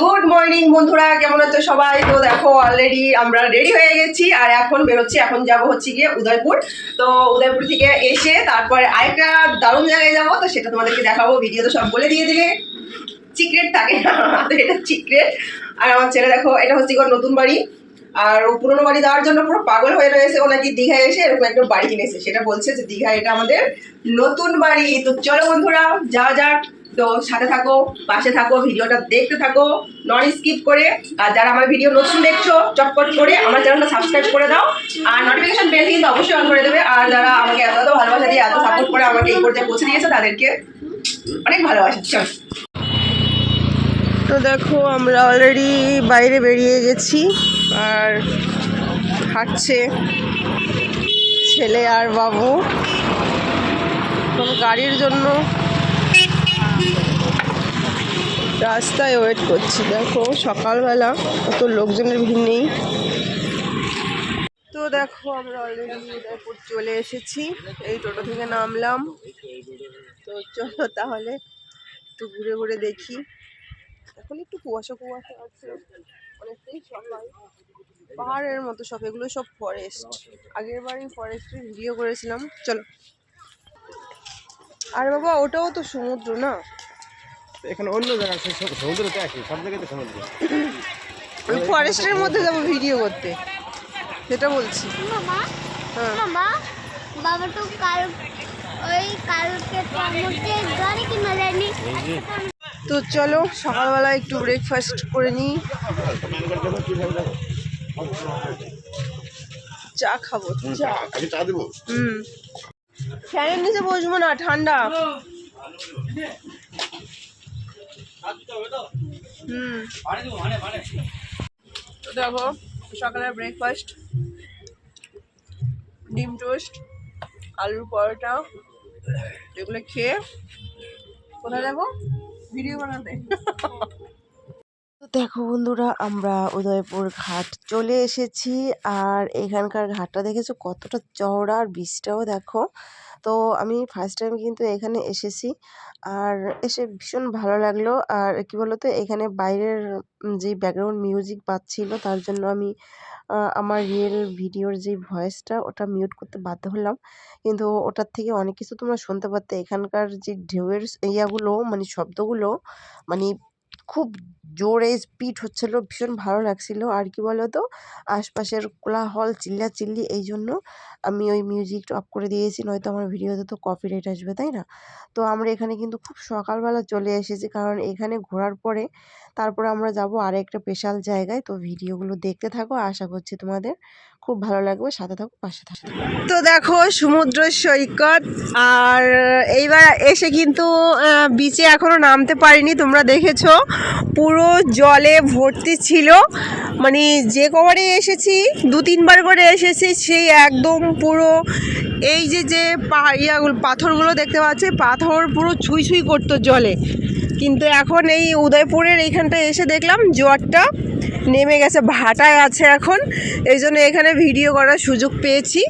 Good morning বন্ধুরা, কেমন আছো সবাই? তো দেখো অলরেডি আমরা রেডি হয়ে গেছি, আর এখন বেরোচ্ছি, এখন যাব হচ্ছে গিয়ে উদয়পুর। তো উদয়পুর থেকে এসে তারপরে আরেকটা দারুণ জায়গায় যাব, তো সেটা তোমাদেরকে দেখাবো ভিডিও তো সব বলে দিয়ে দিলে। সিক্রেট থাকে না এটা সিক্রেট আর আমার ছেলে দেখো, এটা হচ্ছে গিয়ে নতুন বাড়ি। আর ও পুরোনো বাড়ি দেওয়ার জন্য পুরো পাগল হয়ে রয়েছে, ও নাকি দীঘায় এসে এরকম একটা বাড়ি কিনেছে। সেটা বলছে যে দীঘা এটা আমাদের নতুন বাড়ি। তো চলো বন্ধুরা যা যাক। তো সাথে থাকো, পাশে থাকো, ভিডিওটা দেখতে থাকো নন স্কিপ করে, আর যারা আমার ভিডিও নতুন দেখছ, চটপট করে আমার চ্যানেলটা সাবস্ক্রাইব করে দাও, আর নোটিফিকেশন বেল কিন্তু অবশ্যই অন করে দেবে, আর যারা আমাকে এত ভালোবাসা দিয়ে এত সাপোর্ট করে আমাকে এই পর্যায়ে পৌঁছে দিয়েছে, তাদেরকে অনেক ভালোবাসা, চল। তো দেখো, আমরা অলরেডি বাইরে বেরিয়ে গেছি, আর হাঁটছে ছেলে আর বাবু। গাড়ির জন্য রাস্তায় ওয়েট করছি। দেখো, সকালবেলা অত লোকজনের ভিড় নেই। তো দেখো, আমরা অলরেডি উদয়পুর চলে এসেছি। এই টোটো থেকে নামলাম। তো চলো তাহলে একটু ঘুরে ঘুরে দেখি। এখন একটু কুয়াশা কুয়াশা আছে। অনেকটাই সকাল। পাহাড়ের মতো সব, এগুলো সব ফরেস্ট আগের বারই ফরেস্টের ভিডিও করেছিলাম। চলো। আর বাবা, ওটাও তো সমুদ্র না? এখানে অন্য জায়গা আছে সব সমুদ্রতে আছে সব জায়গায় তো সমুদ্র। আমি ফরেস্টের মধ্যে যাব ভিডিও করতে। সেটা বলছি। মামা হ্যাঁ। মামা বাবা তো কাল ওই কালকে মধ্যে গাড়ি কিনে দেয়নি তো চলো সকালবেলা একটু ব্রেকফাস্ট করে নিই চা খাব চা। আগে চা দেবো। হুম। ফ্যানের নিচে বসবো না ঠান্ডা। হুম। দেখো, সকালের ব্রেকফাস্ট ডিম টোস্ট আলুর পরোটা, এগুলো খেয়ে কোথায় যাব? ভিডিও বানাতে। দেখো বন্ধুরা, আমরা উদয়পুর ঘাট চলে এসেছি, আর এখানকার ঘাটটা দেখেছ কতটা চওড়া আর বীজটাও দেখো। তো আমি ফার্স্ট টাইম কিন্তু এখানে এসেছি। আর এসে ভীষণ ভালো লাগল। আর কি বলতো, এখানে বাইরের যে ব্যাকগ্রাউন্ড মিউজিক বাজছিল তার জন্য আমি আমার রিয়েল ভিডিওর যে ভয়েসটা ওটা মিউট করতে বাধ্য হলাম। কিন্তু ওটার থেকে অনেক কিছু তোমরা শুনতে পারতে। এখানকার যে ঢেউয়ের ইয়াগুলো মানে শব্দগুলো মানে খুব জোরে স্পিড হচ্ছিল, ভীষণ ভালো লাগছিল। আর কি বলতো? আশপাশের কোলাহল, চিল্লাচিল্লি এই জন্য আমি ওই মিউজিকটা অফ করে দিয়েছি, নয়তো আমার ভিডিওতে তো কপিরাইট আসবে, তাই না? তো আমরা এখানে কিন্তু খুব সকালবেলা চলে এসেছি, কারণ এখানে ঘোরার পরে তারপরে আমরা যাব আর একটা স্পেশাল জায়গায়। তো ভিডিওগুলো দেখতে থাকো, আশা করছি তোমাদের খুব ভালো লাগবে, সাথে থাকো পাশে থাকো তো দেখো, সমুদ্র সৈকত, আর এইবার এসে কিন্তু বিচে এখনও নামতে পারিনি, তোমরা দেখেছ। পুরো জলে ভর্তি ছিল। মানে যে কবারে এসেছি, দু তিনবার করে এসেছি, সেই একদম পুরো এই যে যে পা- ইয়াগুলো পাথরগুলো দেখতে পাচ্ছি, পাথর পুরো ছুঁই ছুঁই করতো জলে। কিন্তু এখন এই উদয়পুরের এইখানটায় এসে দেখলাম জোয়ারটা নেমে গেছে, ভাটায় আছে এখন। এই জন্য এখানে ভিডিও করার সুযোগ পেয়েছি।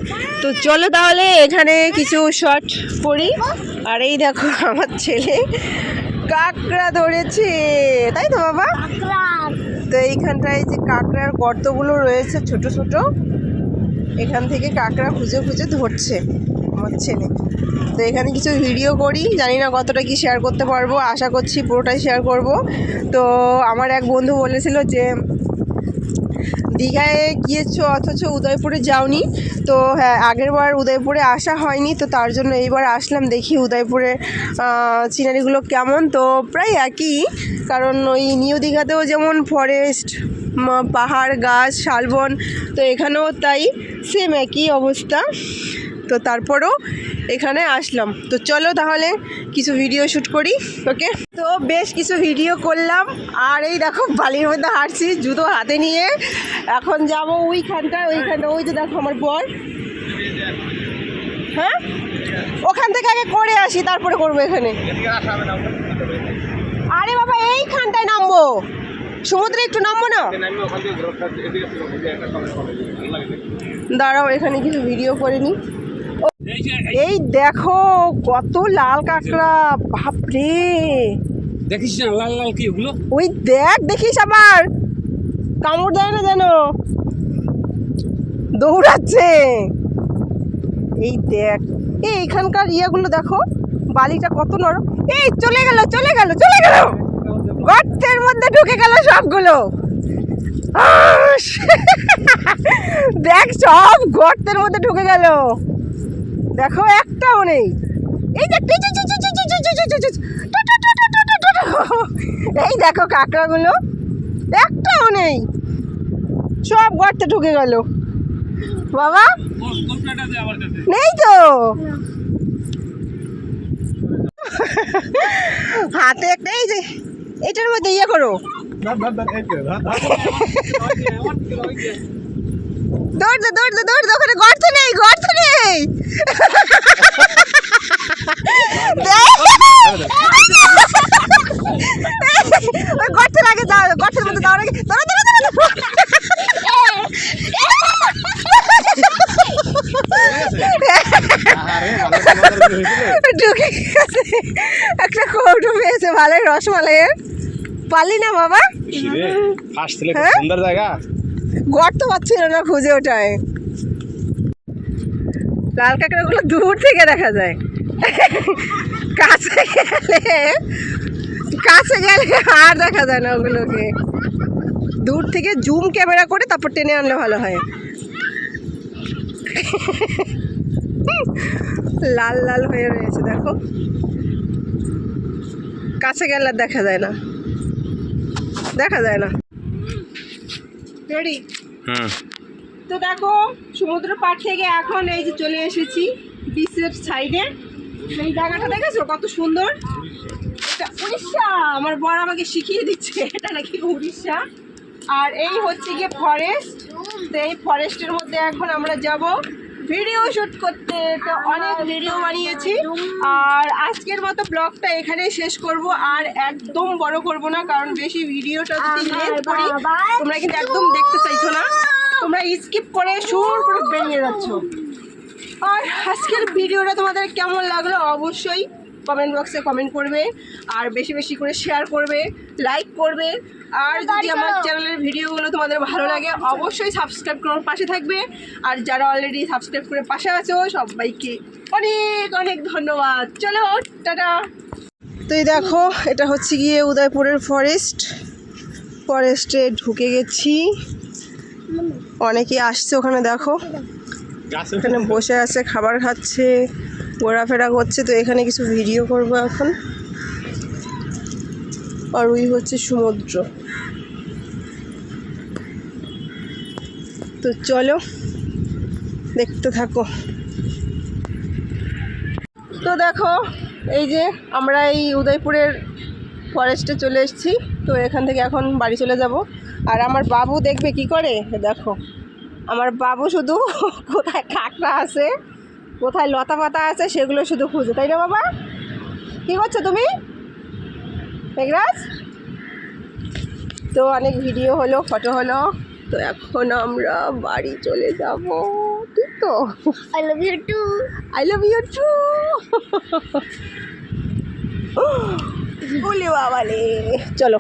তো চলো তাহলে এখানে কিছু শর্ট করি। আর এই দেখো আমার ছেলে কাঁকড়া ধরেছে, তাই তো বাবা? তো এইখানটায় যে কাঁকড়ার গর্তগুলো রয়েছে ছোট ছোট, এখান থেকে কাঁকড়া খুঁজে খুঁজে ধরছে। আমার ছেলে। তো এখানে কিছু ভিডিও করি, জানি না কতটা কি শেয়ার করতে পারব, আশা করছি পুরোটাই শেয়ার করব। তো আমার এক বন্ধু বলেছিল যে, দীঘায় গিয়েছো অথচ উদয়পুরে যাওনি। তো হ্যাঁ আগেরবার উদয়পুরে আসা হয়নি, তো তার জন্য এইবার আসলাম, দেখি উদয়পুরে সিনারিগুলো কেমন। তো প্রায় একই, কারণ ওই নিউ দীঘাতেও যেমন ফরেস্ট পাহাড়, গাছ, শালবন, তো এখানেও তাই সেম একই অবস্থা। তো তারপরও এখানে আসলাম। তো চলো তাহলে কিছু ভিডিও শ্যুট করি ওকে তো বেশ কিছু ভিডিও করলাম। আর এই দেখো বালির মধ্যে হাঁটছি জুতো হাতে নিয়ে। এখন যাব ওইখানটা ওইখানটা ওই যে দেখো আমার বর। হ্যাঁ? ওখান থেকে আগে করে আসি তারপরে করব এখানে। আরে বাবা এইখানটায় নামবো? সমুদ্রে একটু নামবো না? দাঁড়াও এখানে কিছু ভিডিও করে নি। ও, এই দেখো কত লাল কাঁকড়া বাপরে। দেখিস না লাল লাল কি ওগুলো? ওই দেখ দেখিস আবার। কামড় দেয় না যেন। দৌড়াচ্ছে। এই দেখ এই এখানকার ইয়েগুলো দেখো বালিটা কত নরম। এই চলে গেল চলে গেল চলে গেল। গর্তের মধ্যে ঢুকে গেল সবগুলো! দেখ সব গর্তের মধ্যে ঢুকে গেল। দেখো একটাও নেই এই এই দেখো কাঁকড়াগুলো একটাও নেই সব গর্তে ঢুকে গেল বাবা নেই তো হাতে একটা এই যে এটার মধ্যে ইয়ে করো দৌড় দে দৌড় দে দৌড় দে ওখানে গর্ত নেই গর্ত নেই। গর্তের আগে যাও গর্তের মধ্যে যাওয়ার আগে দৌড়ো দৌড়ো ঢুকে গেছে। একটা কৌটো পেয়েছে ভালোই রসমালাইয়ের। পালি না বাবা? ফার্স্ট হ্যাঁ? জায়গা। গর্ত পাচ্ছিল না খুঁজে ওটায়। লাল কাঁকড়াগুলো দূর থেকে দেখা যায়। কাছে গেলে কাছে গেলে আর দেখা যায় না ওগুলোকে। দূর থেকে জুম ক্যামেরা করে তারপর টেনে আনলে ভালো হয়। লাল লাল হয়ে রয়েছে, দেখো। কাছে গেলে দেখা যায় না। দেখা যায় না। রেডি? হুম। তো দেখো সমুদ্র পাড় থেকে এখন এই যে চলে এসেছি বিচের সাইডে। এই জায়গাটা দেখেছ? কত সুন্দর। এটা উড়িষ্যা! আমার বর আমাকে শিখিয়ে দিচ্ছে এটা নাকি উড়িষ্যা। আর এই হচ্ছে গিয়ে ফরেস্ট তো এই ফরেস্টের মধ্যে এখন আমরা যাব। ভিডিও শ্যুট করতে তো অনেক ভিডিও বানিয়েছি। আর আজকের মতো ব্লগটা এখানেই শেষ করব। আর একদম বড় করব না কারণ বেশি ভিডিওটা যদি লেন্থ করি তোমরা কিন্তু একদম দেখতে চাইছো না। তোমরা স্কিপ করে সুর করে বেরিয়ে যাচ্ছ। আর আজকের ভিডিওটা তোমাদের কেমন লাগল? অবশ্যই কমেন্ট বক্সে কমেন্ট করবে আর বেশি বেশি করে শেয়ার করবে লাইক করবে। আর যদি আমার চ্যানেলের ভিডিওগুলো তোমাদের ভালো লাগে অবশ্যই সাবস্ক্রাইব করার পাশে থাকবে। আর যারা অলরেডি সাবস্ক্রাইব করে পাশে আছো সবাইকে অনেক অনেক ধন্যবাদ। চলো টাটা। তো এই দেখো এটা হচ্ছে গিয়ে উদয়পুরের ফরেস্ট ফরেস্টে ঢুকে গেছি। অনেকে আসছে ওখানে দেখো। এখানে বসে আছে খাবার খাচ্ছে। ঘোরাফেরা করছে, তো এখানে কিছু ভিডিও করব এখন। আর ওই হচ্ছে সমুদ্র। তো চলো, দেখতে থাকো। তো দেখো, এই যে আমরা এই উদয়পুরের ফরেস্টে চলে এসেছি, তো এখান থেকে এখন বাড়ি চলে যাব। আর আমার বাবু দেখবে কি করে? দেখো, আমার বাবু শুধু কোথায় কাঁকড়া আছে কোথায় লতা পাতা আছে সেগুলো শুধু খুঁজে তাই না বাবা? কি করছ তুমি? মেঘরাজ? তো অনেক ভিডিও হলো ফটো হলো তো এখন আমরা বাড়ি চলে যাব। ঠিক তো? I love you too I love you too বলে বাবালে চলো।